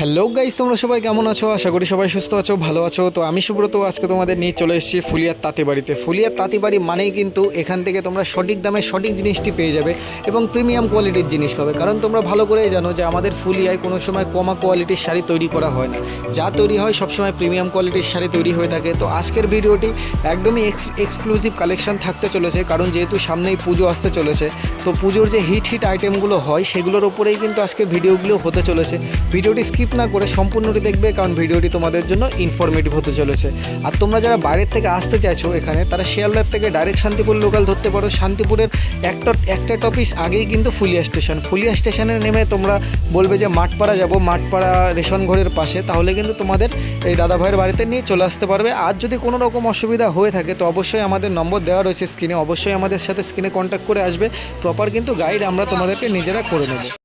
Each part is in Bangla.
হ্যালো গাইস তোমরা সবাই কেমন আছো? আশা করি সবাই সুস্থ আছো, ভালো আছো। তো আমি সুব্রত, আজকে তোমাদের নিয়ে চলে এসেছি ফুলিয়ার তাঁতিবাড়িতে ফুলিয়ার তাঁতিবাড়ি মানেই কিন্তু এখান থেকে তোমরা সঠিক দামে সঠিক জিনিসটি পেয়ে যাবে এবং প্রিমিয়াম কোয়ালিটির জিনিস পাবে। কারণ তোমরা ভালো করেই জানো যে আমাদের ফুলিয়ায় কোনো সময় কমা কোয়ালিটির শাড়ি তৈরি করা হয় না। যা তৈরি হয় সবসময় প্রিমিয়াম কোয়ালিটির শাড়ি তৈরি হয়ে থাকে। তো আজকের ভিডিওটি একদমই এক্সক্লুসিভ কালেকশন থাকতে চলেছে, কারণ যেহেতু সামনেই পুজো আসতে চলেছে, তো পুজোর যে হিট হিট আইটেমগুলো হয়, সেগুলোর ওপরেই কিন্তু আজকে ভিডিওগুলো হতে চলেছে। ভিডিওটি স্কিপ না করে সম্পূর্ণটি দেখবে, কারণ ভিডিওটি তোমাদের জন্য ইনফরমেটিভ হতে চলেছে। আর তোমরা যারা বাইরের থেকে আসতে চাইছো এখানে, তারা শিয়ালদার থেকে ডাইরেক্ট শান্তিপুর লোকাল ধরতে পারো। শান্তিপুরের একটা একটা টপিস আগেই কিন্তু ফুলিয়া স্টেশন ফুলিয়া স্টেশনে নেমে তোমরা বলবে যে, মাঠপাড়া যাব। মাঠপাড়া রেশন ঘরের পাশে। তাহলে কিন্তু তোমাদের এই দাদা ভাইয়ের বাড়িতে নিয়ে চলে আসতে পারবে। আর যদি কোনো রকম অসুবিধা হয়ে থাকে, তো অবশ্যই আমাদের নম্বর দেওয়া রয়েছে স্ক্রিনে অবশ্যই আমাদের সাথে স্ক্রিনে কন্ট্যাক্ট করে আসবে। প্রপার কিন্তু গাইড আমরা তোমাদেরকে নিজেরা করে নেব।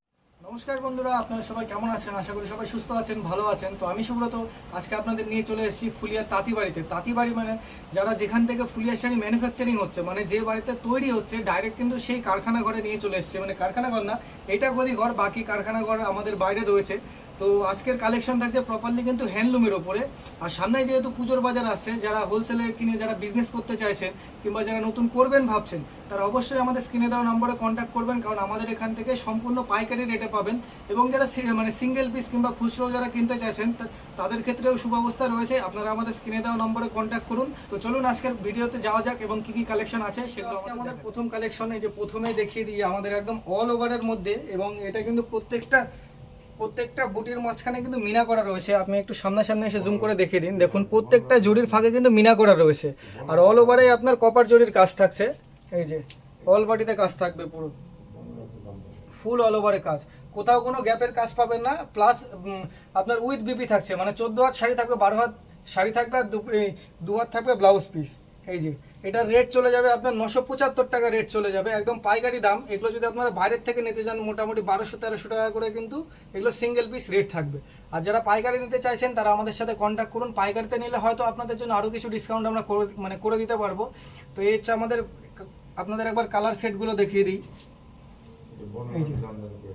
নমস্কার বন্ধুরা, আপনারা সবাই কেমন আছেন? আশা করি সবাই সুস্থ আছেন, ভালো আছেন। তো আমি সুব্রত, আজকে আপনাদের নিয়ে চলে এসেছি ফুলিয়ার তাঁতি বাড়িতে তাঁতি বাড়ি মানে যারা যেখান থেকে ফুলিয়ার শাড়ি ম্যানুফ্যাকচারিং হচ্ছে মানে যে বাড়িতে তৈরি হচ্ছে ডাইরেক্ট কিন্তু সেই কারখানা ঘরে নিয়ে চলে এসছে। মানে কারখানা ঘর না, এটা গদি ঘর বাকি কারখানা ঘর আমাদের বাইরে রয়েছে। তো আজকের কালেকশন থাকছে প্রপারলি কিন্তু হ্যান্ডলুমের ওপরে। আর সামনে যেহেতু পুজোর বাজার আসছে যারা হোলসেলে কিনে যারা বিজনেস করতে চাইছেন কিংবা যারা নতুন করবেন ভাবছেন তারা অবশ্যই আমাদের স্ক্রিনে দেওয়া নম্বরে কন্ট্যাক্ট করবেন কারণ আমাদের এখান থেকে সম্পূর্ণ পাইকারি রেটে পাবেন। এবং যারা মানে সিঙ্গেল পিস কিংবা খুচরো যারা কিনতে চাইছেন তাদের ক্ষেত্রেও সুব্যবস্থা রয়েছে। আপনারা আমাদের স্ক্রিনে দেওয়া নম্বরে কন্ট্যাক্ট করুন। তো চলুন আজকের ভিডিওতে যাওয়া যাক এবং কি কি কালেকশন আছে সেগুলো আমাদের প্রথম কালেকশনে যে প্রথমে দেখিয়ে দিই আমাদের একদম অল ওভারের মধ্যে এবং এটা কিন্তু প্রত্যেকটা প্রত্যেকটা বুটির মাঝখানে কিন্তু মিনা করা রয়েছে। আপনি একটু সামনা সামনাসামনি এসে জুম করে দেখিয়ে দিন। দেখুন, প্রত্যেকটা জরির ফাঁকে কিন্তু মিনা করা রয়েছে। আর অল ওভারে আপনার কপার জরির কাজ থাকছে। এই যে অল বডিতে কাজ থাকবে পুরো। ফুল অল ওভারে কাজ। কোথাও কোনো গ্যাপের কাজ পাবেন না। প্লাস আপনার উইথ বিপি থাকছে। মানে চোদ্দ হাত শাড়ি থাকবে, বারো হাত শাড়ি থাকবে, আর দু হাত থাকবে ব্লাউজ পিস এই যে এটার রেট চলে যাবে আপনার নশো পঁচাত্তর টাকা রেট চলে যাবে। একদম পাইকারি দাম। এগুলো যদি আপনারা বাইরের থেকে নিতে যান মোটামুটি বারোশো, তেরোশো টাকা করে কিন্তু এগুলো সিঙ্গেল পিস রেট থাকবে। আর যারা পাইকারি নিতে চাইছেন, তারা আমাদের সাথে কন্ট্যাক্ট করুন। পাইকারিতে নিলে হয়তো আপনাদের জন্য আরও কিছু ডিসকাউন্ট আমরা করে মানে করে দিতে পারব। তো এই হচ্ছে আমাদের, আপনাদের একবার কালার সেটগুলো দেখিয়ে দিই।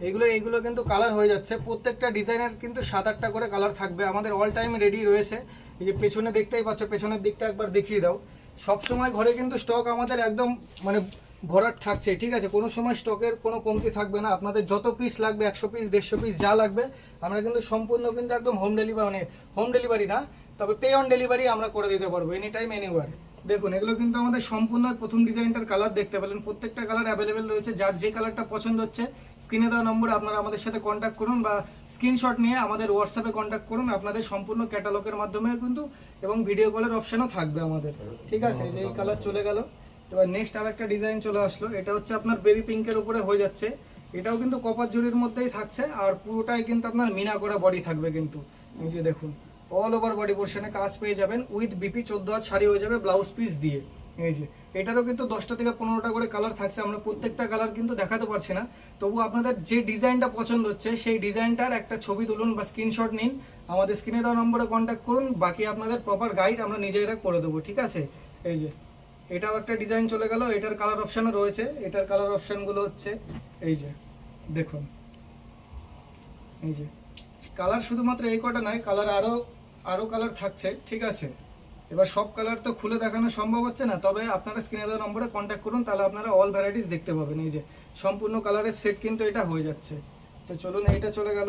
এগুলো এগুলো কিন্তু কালার হয়ে যাচ্ছে। প্রত্যেকটা ডিজাইনের কিন্তু সাত আটটা করে কালার থাকবে। আমাদের অল টাইম রেডি রয়েছে। এই যে পেছনে দেখতেই পাচ্ছ, পেছনের দিকটা একবার দেখিয়ে দাও। সব সময় ঘরে কিন্তু স্টক আমাদের একদম মানে ভরাট থাকছে, ঠিক আছে? কোনো সময় স্টকের কোনো কমতি থাকবে না। আপনাদের যত পিস লাগবে, একশো পিস দেড়শো পিস যা লাগবে, আমরা কিন্তু সম্পূর্ণ কিন্তু একদম হোম ডেলিভারি মানে হোম ডেলিভারি না, তবে পে অন ডেলিভারি আমরা করে দিতে পারব এনি টাইম এনিওয়ার দেখুন, এগুলো কিন্তু আমাদের সম্পূর্ণ প্রথম ডিজাইনটার কালার দেখতে পেলেন। প্রত্যেকটা কালার অ্যাভেলেবেল রয়েছে, যার যে কালারটা পছন্দ হচ্ছে স্ক্রিনে দেওয়া নম্বরে আপনারা আমাদের সাথে কন্ট্যাক্ট করুন বা স্ক্রিনশট নিয়ে আমাদের হোয়াটসঅ্যাপে কন্ট্যাক্ট করুন। আপনাদের সম্পূর্ণ ক্যাটালগের মাধ্যমে কিন্তু এবং ভিডিও কলের অপশনও থাকবে আমাদের। ঠিক আছে? যে এই কালার চলে গেল। এবার নেক্সট আর একটা ডিজাইন চলে আসলো। এটা হচ্ছে আপনার বেবি পিঙ্কের উপরে হয়ে যাচ্ছে। এটাও কিন্তু কপার জরির মধ্যেই থাকছে আর পুরোটাই কিন্তু আপনার মিনা করা বডি থাকবে কিন্তু। এই যে দেখুন অল ওভার বডি পোর্শনে কাজ পেয়ে যাবেন। উইথ বিপি চোদ্দ হাত শাড়ি হয়ে যাবে ব্লাউজ পিস দিয়ে। এই যে এটারও কিন্তু দশটা থেকে পনেরোটা করে কালার থাকছে। আমরা প্রত্যেকটা কালার কিন্তু দেখাতে পারছি না। তবু আপনাদের যে ডিজাইনটা পছন্দ হচ্ছে, সেই ডিজাইনটার একটা ছবি তুলুন বা স্ক্রিনশট নিন। আমাদের স্ক্রিনে দেওয়া নম্বরে কন্ট্যাক্ট করুন। বাকি আপনাদের প্রপার গাইড আমরা নিজেরা করে দেবো, ঠিক আছে? এই যে, এটাও একটা ডিজাইন চলে গেল। এটার কালার অপশানও রয়েছে। এটার কালার অপশানগুলো হচ্ছে, এই যে, দেখুন। এই যে কালার শুধুমাত্র এই কটা নয় কালার আরও আরও কালার থাকছে, ঠিক আছে? এবার সব কালার তো খুলে দেখানো সম্ভব হচ্ছে না তবে আপনারা স্ক্রিনে দেওয়া নম্বরে কন্ট্যাক্ট করুন তাহলে আপনারা অল ভ্যারাইটিস দেখতে পাবেন। এই যে সম্পূর্ণ কালারের সেট কিন্তু এটা হয়ে যাচ্ছে। তো চলুন এইটা চলে গেল।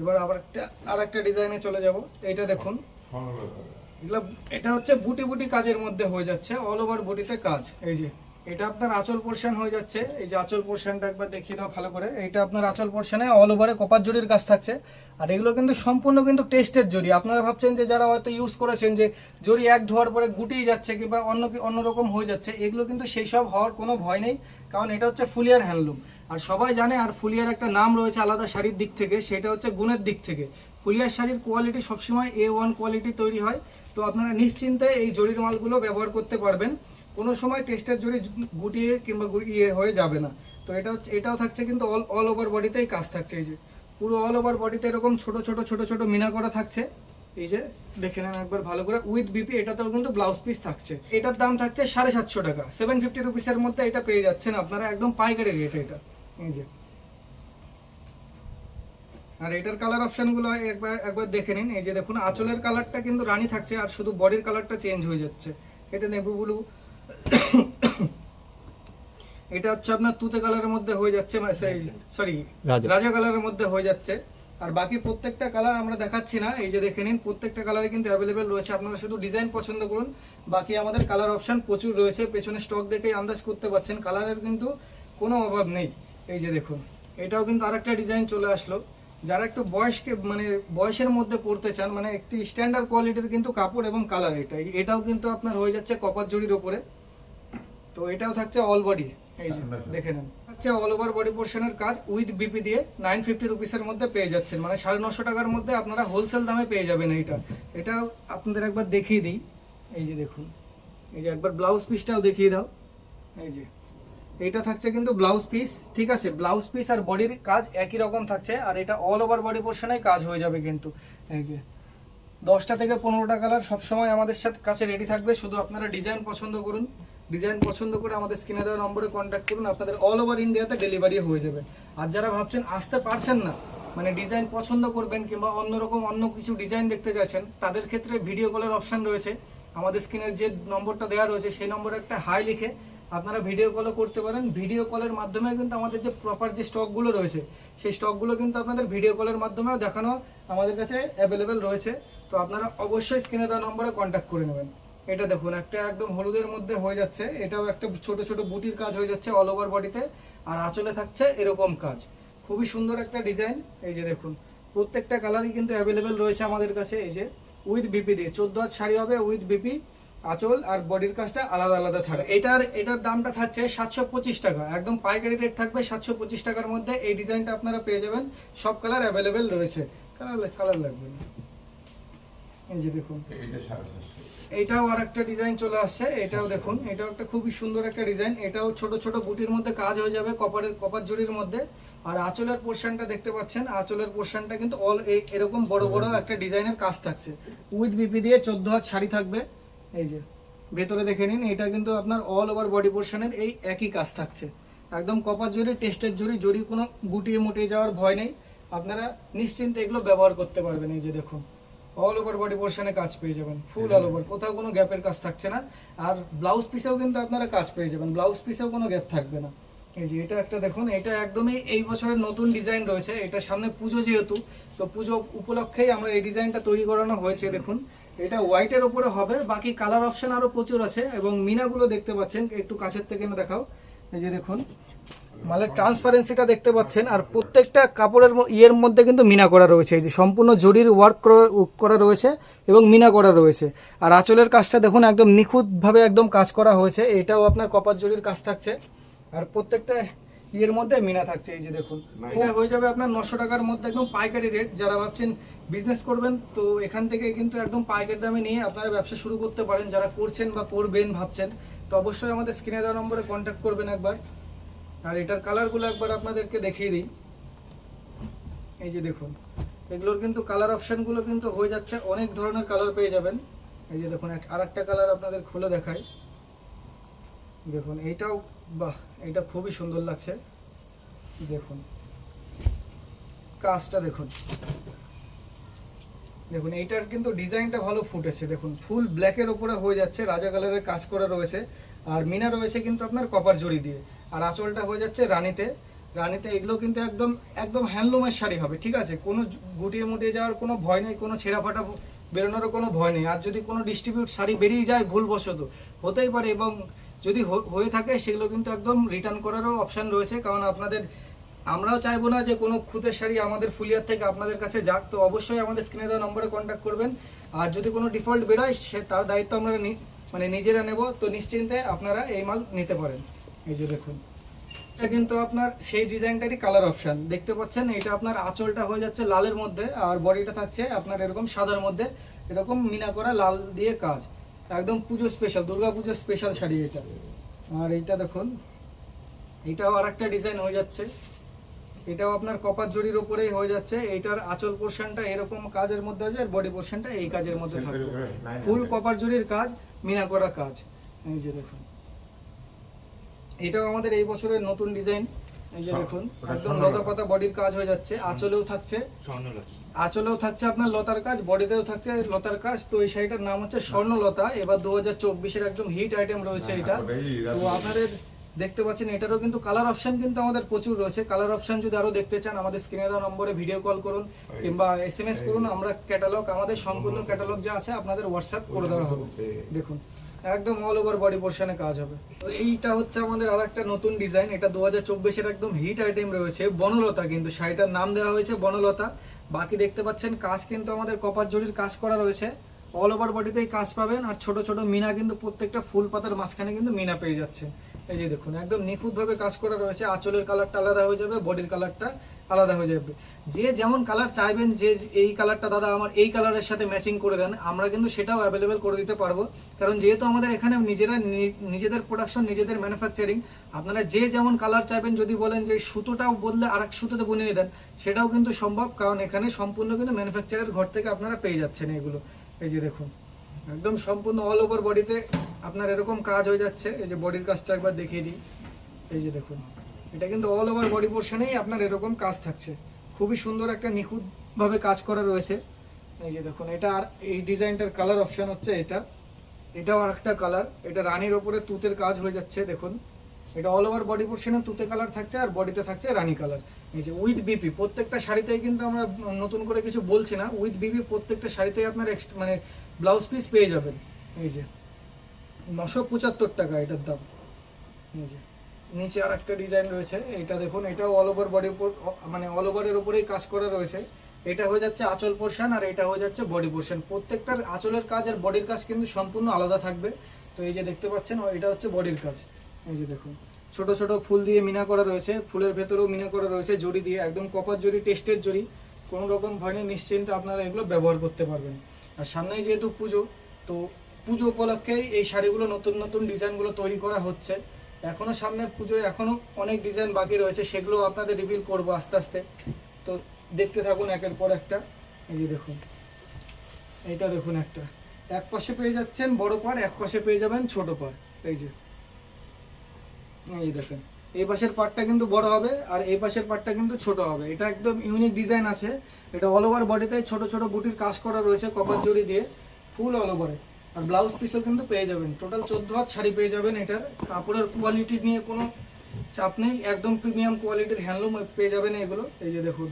এবার আবার একটা আর একটা ডিজাইনে চলে যাব। এইটা দেখুন। এগুলো এটা হচ্ছে বুটি বুটি কাজের মধ্যে হয়ে যাচ্ছে অল ওভার বুটিতে কাজ। এই যে এটা আপনার আঁচল পোর্শন হয়ে যাচ্ছে। এই যে আঁচল পোর্শনটা একবার দেখিয়ে দাও ভালো করে। এটা আপনার আঁচল পোর্শনে অল ওভারে কপার জরির কাজ থাকছে। আর এগুলো কিন্তু সম্পূর্ণ কিন্তু টেস্টের জরি। আপনারা ভাবছেন যে যারা হয়তো ইউজ করেছেন যে জরি এক ধোয়ার পরে গুটিয়ে যাচ্ছে কিংবা অন্য কি অন্যরকম হয়ে যাচ্ছে, এগুলো কিন্তু সেই সব হওয়ার কোনো ভয় নেই। কারণ এটা হচ্ছে ফুলিয়ার হ্যান্ডলুম। আর সবাই জানে, আর ফুলিয়ার একটা নাম রয়েছে আলাদা শাড়ির দিক থেকে, সেটা হচ্ছে গুণের দিক থেকে। ফুলিয়ার শাড়ির কোয়ালিটি সবসময় এ ওয়ান কোয়ালিটি তৈরি হয়। তো আপনারা নিশ্চিন্তে এই জরির মালগুলো ব্যবহার করতে পারবেন। কোনো সময় টেস্টের জরি গুটিয়ে কিংবা ইয়ে হয়ে যাবে না। তো এটা এটাও থাকছে কিন্তু অল অল ওভার বডিতেই কাজ থাকছে। এই যে পুরো অল ওভার বডিতে এরকম ছোট ছোট ছোট ছোট মিনা করা থাকছে। এই যে দেখে নেন একবার ভালো করে। উইথ বিপি এটাতেও কিন্তু ব্লাউজ পিস থাকছে। এটার দাম থাকছে সাড়ে সাতশো টাকা। সেভেন ফিফটি রুপিসের মধ্যে এটা পেয়ে যাচ্ছেন আপনারা একদম পাইকারি রেট এটা। এই যে। আর এটার কালার অপশনগুলো একবার একবার দেখে নিন। এই যে দেখুন, আঁচলের কালারটা কিন্তু রানি থাকছে আর শুধু বডির কালারটা চেঞ্জ হয়ে যাচ্ছে। এটা নেভি ব্লু এটা হচ্ছে আপনার তুতে কালারের মধ্যে হয়ে যাচ্ছে সরি রাজা। রাজা কালারের মধ্যে হয়ে যাচ্ছে। আর বাকি প্রত্যেকটা কালার আমরা দেখাচ্ছি না এই যে দেখে নিন প্রত্যেকটা কালারে কিন্তু অ্যাভেলেবেল রয়েছে। আপনারা শুধু ডিজাইন পছন্দ করুন বাকি আমাদের কালার অপশন প্রচুর রয়েছে। পেছনে স্টক দেখেই আন্দাজ করতে পারছেন কালারের কিন্তু কোনো অভাব নেই। এই যে দেখুন এটাও কিন্তু আরেকটা ডিজাইন চলে আসলো। যারা একটু বয়সকে মানে বয়সের মধ্যে পড়তে চান মানে একটি স্ট্যান্ডার্ড কোয়ালিটির কিন্তু কাপড় এবং কালার এটা। এটাও কিন্তু আপনার হয়ে যাচ্ছে কপার জরির ওপরে। তো এটাও থাকছে অল বডি এই যে দেখে নেন। হচ্ছে অল ওভার বডি পোর্শনের কাজ উইথ বিপি দিয়ে নাইন ফিফটি রুপিসের মধ্যে পেয়ে যাচ্ছেন। মানে সাড়ে নশো টাকার মধ্যে আপনারা হোলসেল দামে পেয়ে যাবেন এইটা। এটা আপনাদের একবার দেখিয়ে দিই। এই যে দেখুন। এই যে একবার ব্লাউজ পিসটাও দেখিয়ে দাও। এই যে। এইটা থাকছে কিন্তু ব্লাউজ পিস ঠিক আছে? ব্লাউজ পিস আর বডির কাজ একই রকম থাকছে আর এটা অল ওভার বডি পোর্শনেই কাজ হয়ে যাবে কিন্তু। এই যে, দশটা থেকে পনেরোটা কালার সবসময় আমাদের সাথে কাছে রেডি থাকবে। শুধু আপনারা ডিজাইন পছন্দ করুন। ডিজাইন পছন্দ করে আমাদের স্ক্রিনে দেওয়া নম্বরে কন্ট্যাক্ট করুন, আপনাদের অল ওভার ইন্ডিয়াতে ডেলিভারি হয়ে যাবে। আর যারা ভাবছেন আসতে পারছেন না মানে ডিজাইন পছন্দ করবেন কিংবা অন্যরকম অন্য কিছু ডিজাইন দেখতে চাইছেন তাদের ক্ষেত্রে ভিডিও কলের অপশন রয়েছে। আমাদের স্ক্রিনের যে নম্বরটা দেওয়া রয়েছে, সেই নম্বরে একটা হাই লিখে আপনারা ভিডিও কলও করতে পারেন। ভিডিও কলের মাধ্যমে কিন্তু আমাদের যে প্রপার যে স্টকগুলো রয়েছে, সেই স্টকগুলো কিন্তু আপনাদের ভিডিও কলের মাধ্যমেও দেখানো আমাদের কাছে অ্যাভেলেবেল রয়েছে। তো আপনারা অবশ্যই স্ক্রিনে দেওয়া নম্বরে কন্ট্যাক্ট করে নেবেন। এটা দেখুন, একটা একদম হলুদের মধ্যে হয়ে যাচ্ছে। এটাও একটা ছোট ছোট বুটির কাজ হয়ে যাচ্ছে অল ওভার বডিতে আর আঁচলে থাকছে এরকম কাজ। খুবই সুন্দর একটা ডিজাইন এই যে দেখুন, প্রত্যেকটা কালারই কিন্তু অ্যাভেলেবেল রয়েছে আমাদের কাছে। এই যে উইথ বিপি দিয়ে। চোদ্দ হাত শাড়ি হবে উইথ বিপি আঁচল আর বডির কাজটা আলাদা আলাদা থাকবে এটার এটার দামটা থাকছে সাতশো পঁচিশ টাকা। একদম পাইকারি রেট থাকবে সাতশো পঁচিশ টাকার মধ্যে। এই ডিজাইনটা আপনারা পেয়ে যাবেন। সব কালার অ্যাভেলেবেল রয়েছে। কালার কালার লাগবে এই যে দেখুন। এটা এটাও আর একটা ডিজাইন চলে আসছে। এটাও দেখুন। এটাও একটা খুবই সুন্দর একটা ডিজাইন এটাও ছোট ছোট বুটির মধ্যে কাজ হয়ে যাবে কপারের কপার জুড়ির মধ্যে। আর আঁচলের পোর্শনটা দেখতে পাচ্ছেন। আঁচলের পোর্শনটা কিন্তু অল এরকম বড় বড় একটা ডিজাইনের কাজ থাকছে। উইথ বিপি দিয়ে চোদ্দ হাত শাড়ি থাকবে। এই যে। ভেতরে দেখে নিন, এটা কিন্তু আপনার অল ওভার বডি পোর্শনের এই একই কাজ থাকছে। একদম কপার জুড়ি টেস্টের জুড়ি জড়ি কোনো গুটিয়ে মুটিয়ে যাওয়ার ভয় নেই, আপনারা নিশ্চিন্তে এগুলো ব্যবহার করতে পারবেন। এই যে দেখুন অল ওভার বডি পোর্শনে কাজ পেয়ে যাবেন ফুল অল ওভার কোথাও কোনো গ্যাপের কাজ থাকছে না। আর ব্লাউজ পিসেও কিন্তু আপনারা কাজ পেয়ে যাবেন ব্লাউজ পিসেও কোনো গ্যাপ থাকবে না। এই যে এটা একটা দেখুন, এটা একদমই এই বছরের নতুন ডিজাইন রয়েছে, এটা সামনে পুজো যেহেতু, তো পুজো উপলক্ষেই আমরা এই ডিজাইনটা তৈরি করানো হয়েছে, দেখুন। এটা হোয়াইটের উপরে হবে, বাকি কালার অপশন আরও প্রচুর আছে, এবং মিনাগুলো দেখতে পাচ্ছেন, একটু কাছের থেকে না দেখাও। এই যে দেখুন, মালের ট্রান্সপারেন্সিটা দেখতে পাচ্ছেন, আর প্রত্যেকটা কাপড়ের ইয়ের মধ্যে কিন্তু মিনা করা রয়েছে। এই যে সম্পূর্ণ জরির ওয়ার্ক করা রয়েছে এবং মিনা করা রয়েছে। আর আঁচলের কাজটা দেখুন, একদম নিখুঁতভাবে একদম কাজ করা হয়েছে। এটাও আপনার কপার জরির কাজ থাকছে। আর প্রত্যেকটা ইয়ের মধ্যে মিনা থাকছে এই যে দেখুন। এটা হয়ে যাবে আপনার নশো টাকার মধ্যে একদম পাইকারি রেট যারা ভাবছেন বিজনেস করবেন তো এখান থেকে কিন্তু একদম পাইকারি দামে নিয়ে আপনারা ব্যবসা শুরু করতে পারেন যারা করছেন বা করবেন ভাবছেন তো অবশ্যই আমাদের স্ক্রিনে দেওয়া নম্বরে কন্ট্যাক্ট করবেন একবার। আর এটার কালারগুলো একবার আপনাদেরকে দেখিয়ে দিই। এই যে দেখুন এগুলোর কিন্তু কালার অপশনগুলো কিন্তু হয়ে যাচ্ছে অনেক ধরনের কালার পেয়ে যাবেন। এই যে দেখুন আর একটা কালার আপনাদের খুলে দেখাই। দেখুন এইটাও বাহ এটা খুবই সুন্দর লাগছে। দেখুন। কাজটা দেখুন। দেখুন, এইটার কিন্তু ডিজাইনটা ভালো ফুটেছে। দেখুন, ফুল ব্ল্যাকের ওপরে হয়ে যাচ্ছে, রাজা কালারের কাজ করা রয়েছে। আর মিনা রয়েছে কিন্তু আপনার কপার জড়ি দিয়ে। আর আঁচলটা হয়ে যাচ্ছে রানীতে। রানীতে এগুলো কিন্তু একদম একদম হ্যান্ডলুমের শাড়ি হবে, ঠিক আছে? কোনো গুটিয়ে মুটিয়ে যাওয়ার কোনো ভয় নেই, কোনো ছেঁড়া ফাটা বেরোনোরও কোনো ভয় নেই। আর যদি কোনো ডিস্ট্রিবিউট শাড়ি বেরিয়ে যায় ভুলবশত, হতেই পারে। এবং যদি হয়ে থাকে, সেগুলো কিন্তু একদম রিটার্ন করারও অপশান রয়েছে। কারণ আপনাদের আমরাও চাইব না যে কোনো খুদের শাড়ি আমাদের ফুলিয়ার থেকে আপনাদের কাছে যাক, তো অবশ্যই আমাদের স্ক্রিনে দেওয়া নম্বরে কন্ট্যাক্ট করবেন। আর যদি কোনো ডিফল্ট বেরোয়, সে তার দায়িত্ব আমরা মানে নিজেরা নেব, তো নিশ্চিন্তে আপনারা এই মাল নিতে পারেন। এই যে দেখুন, এটা কিন্তু আপনার সেই ডিজাইনটারই কালার অপশান দেখতে পাচ্ছেন, এটা আপনার আঁচলটা হয়ে যাচ্ছে লালের মধ্যে, আর বডিটা থাকছে আপনার এরকম সাদার মধ্যে, এরকম মিনা করা লাল দিয়ে কাজ। একদম পুজো স্পেশাল দুর্গা পুজোর স্পেশাল শাড়ি এটা। আর এইটা দেখুন, এটাও আর একটা ডিজাইন হয়ে যাচ্ছে। এটাও আপনার কপার জরির উপরেই হয়ে যাচ্ছে। এইটার আঁচল পোর্শনটা এরকম কাজের মধ্যে হয়ে যায় বডি পোর্শনটা এই কাজের মধ্যে থাকবে। ফুল কপার জরির কাজ মিনা করা কাজ এই যে দেখুন। এটাও আমাদের এই বছরের নতুন ডিজাইন এই যে দেখুন একদম লতা লতা। পাতা বডির কাজ হয়ে যাচ্ছে। আঁচলেও থাকছে। আঁচলেও থাকছে আপনার লতার কাজ বডিতেও থাকছে লতার কাজ। তো এই শাড়িটার নাম হচ্ছে স্বর্ণলতা এবার দু হাজার চব্বিশের একদম হিট আইটেম রয়েছে হ্যাঁ, এটা। তো আপনাদের দেখতে পাচ্ছেন এটারও কিন্তু কালার অপশন কিন্তু আমাদের প্রচুর রয়েছে। কালার অপশন যদি আরও দেখতে চান আমাদের স্ক্রিনে দেওয়া নম্বরে ভিডিও কল করুন কিংবা এস এম এস করুন আমরা ক্যাটালগ আমাদের সম্পূর্ণ ক্যাটালগ যা আছে আপনাদের হোয়াটসঅ্যাপ করে দেওয়া হবে। দেখুন একদম অল ওভার বডি পোর্শনে কাজ হবে। তো এইটা হচ্ছে আমাদের আর একটা নতুন ডিজাইন এটা দু হাজার চব্বিশের একদম হিট আইটেম রয়েছে বনলতা কিন্তু শাড়িটার নাম দেওয়া হয়েছে বনলতা। বাকি দেখতে পাচ্ছেন কাজ কিন্তু আমাদের কপার জরির কাজ করা রয়েছে। অল ওভার বডিতেই কাজ পাবেন আর ছোট ছোট মিনা কিন্তু প্রত্যেকটা ফুল পাতার মাঝখানে কিন্তু মিনা পেয়ে যাচ্ছে। এই যে দেখুন, একদম নিখুঁতভাবে কাজ করা রয়েছে, আঁচলের কালারটা আলাদা হয়ে যাবে, বডির কালারটা আলাদা হয়ে যাবে। যে যেমন কালার চাইবেন, যে এই কালারটা দাদা আমার এই কালারের সাথে ম্যাচিং করে দেন, আমরা কিন্তু সেটাও অ্যাভেলেবেল করে দিতে পারব। কারণ যেহেতু আমাদের এখানে নিজেরা নিজেদের প্রোডাকশন নিজেদের ম্যানুফ্যাকচারিং আপনারা যে যেমন কালার চাইবেন, যদি বলেন যে সুতোটাও বদলে আর এক সুতোতে বুনিয়ে দেন, সেটাও কিন্তু সম্ভব। কারণ এখানে সম্পূর্ণ কিন্তু ম্যানুফ্যাকচারের ঘর থেকে আপনারা পেয়ে যাচ্ছেন এগুলো। এই যে দেখুন একদম সম্পূর্ণ অল ওভার বডিতে আপনার এরকম কাজ হয়ে যাচ্ছে। এই যে বডির কাজটা একবার দেখিয়ে দিই। এই যে দেখুন, এটা কিন্তু অল ওভার বডি পোর্শনেই আপনার এরকম কাজ থাকছে। খুবই সুন্দর একটা নিখুঁতভাবে কাজ করা রয়েছে। এই যে দেখুন, এটা আর এই ডিজাইনটার কালার অপশন হচ্ছে এটা। এটাও আরেকটা কালার এটা রানীর ওপরে তুতের কাজ হয়ে যাচ্ছে, দেখুন। এটা অল ওভার বডি পোর্শনে তুতে কালার থাকছে আর বডিতে থাকছে রানী কালার এই যে উইথ বিপি প্রত্যেকটা শাড়িতেই কিন্তু আমরা নতুন করে কিছু বলছি না। উইথ বিপি প্রত্যেকটা শাড়িতেই আপনার মানে ব্লাউজ পিস পেয়ে যাবেন। এই যে, নশো পঁচাত্তর টাকা এটার দাম। এই যে, নিচে আর একটা ডিজাইন রয়েছে। এটা দেখুন, এটাও অল ওভার বডি উপর মানে অল ওভারের উপরেই কাজ করা রয়েছে। এটা হয়ে যাচ্ছে আঁচল পোর্শন আর এটা হয়ে যাচ্ছে বডি পোর্শন প্রত্যেকটার আঁচলের কাজ আর বডির কাজ কিন্তু সম্পূর্ণ আলাদা থাকবে। তো এই যে দেখতে পাচ্ছেন এটা হচ্ছে বডির কাজ। এই যে দেখুন, ছোট ছোট ফুল দিয়ে মিনা করা রয়েছে। ফুলের ভেতরেও মিনা করা রয়েছে, জড়ি দিয়ে, একদম কপার জড়ি টেস্টের জড়ি। কোনো রকম ভয় নিশ্চিন্তে আপনারা এগুলো ব্যবহার করতে পারবেন। আর সামনেই যেহেতু পুজো, তো পুজো উপলক্ষেই এই শাড়িগুলো নতুন নতুন ডিজাইনগুলো তৈরি করা হচ্ছে। এখনও সামনের পুজোয় এখনও অনেক ডিজাইন বাকি রয়েছে সেগুলো আপনাদের রিভিল করব আস্তে আস্তে। তো দেখতে থাকুন একের পর একটা। এই যে দেখুন, এইটা দেখুন একটা। এক পাশে পেয়ে যাচ্ছেন বড় পার, এক পাশে পেয়ে যাবেন ছোট পার। এই যে, এই দেখেন। এই পাশের পার্টটা কিন্তু বড় হবে আর এই পাশের পার্টটা কিন্তু ছোট হবে। এটা একদম ইউনিক ডিজাইন আছে। এটা অল ওভার বডিতে ছোট ছোট বুটির কাজ করা রয়েছে কপার জড়ি দিয়ে ফুল অল ওভারে আর ব্লাউজ পিসও কিন্তু পেয়ে যাবেন। টোটাল চোদ্দ হাত শাড়ি পেয়ে যাবেন এটার। কাপড়ের কোয়ালিটি নিয়ে কোনো চাপ নেই। একদম প্রিমিয়াম কোয়ালিটির হ্যান্ডলুম পেয়ে যাবেন এগুলো। এই যে দেখুন।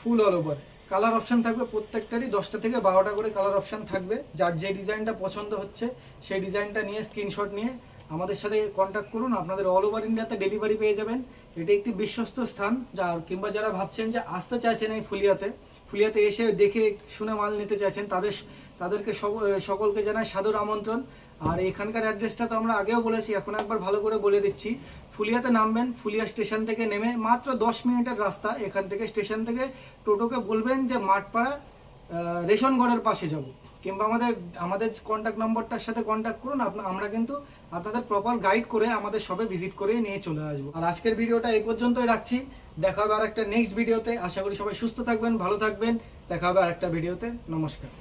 Full all over colour option থাকবে প্রত্যেকটারই। দশটা থেকে বারোটা করে কালার অপশন থাকবে। যার যে ডিজাইনটা পছন্দ হচ্ছে, সেই ডিজাইনটা নিয়ে স্ক্রিনশট নিয়ে আমাদের সাথে কন্ট্যাক্ট করুন। আপনাদের অল ওভার ইন্ডিয়াতে ডেলিভারি পেয়ে যাবেন। এটি একটি বিশ্বস্ত স্থান যা কিংবা যারা ভাবছেন যে আসতে চাইছেন এই ফুলিয়াতে ফুলিয়াতে এসে দেখে শুনে মাল নিতে চাইছেন, তাদের তাদেরকে সকলকে জানায় সাদর আমন্ত্রণ। আর এখানকার অ্যাড্রেসটা তো আমরা আগেও বলেছি, এখন একবার ভালো করে বলে দিচ্ছি। ফুলিয়াতে নামবেন, ফুলিয়া স্টেশন থেকে নেমে মাত্র দশ মিনিটের রাস্তা। এখান থেকে স্টেশন থেকে টোটোকে বলবেন যে মাঠপাড়া রেশনগড়ের পাশে যাব। কিংবা আমাদের আমাদের কন্ট্যাক্ট নম্বরটার সাথে কন্ট্যাক্ট করুন আমরা কিন্তু আপনাদের প্রপার গাইড করে আমাদের সবে ভিজিট করে নিয়ে চলে আসব। আর আজকের ভিডিওটা এই পর্যন্তই রাখছি। দেখা হবে আর একটা নেক্সট ভিডিওতে আশা করি সবাই সুস্থ থাকবেন, ভালো থাকবেন। দেখা হবে আর একটা ভিডিওতে নমস্কার।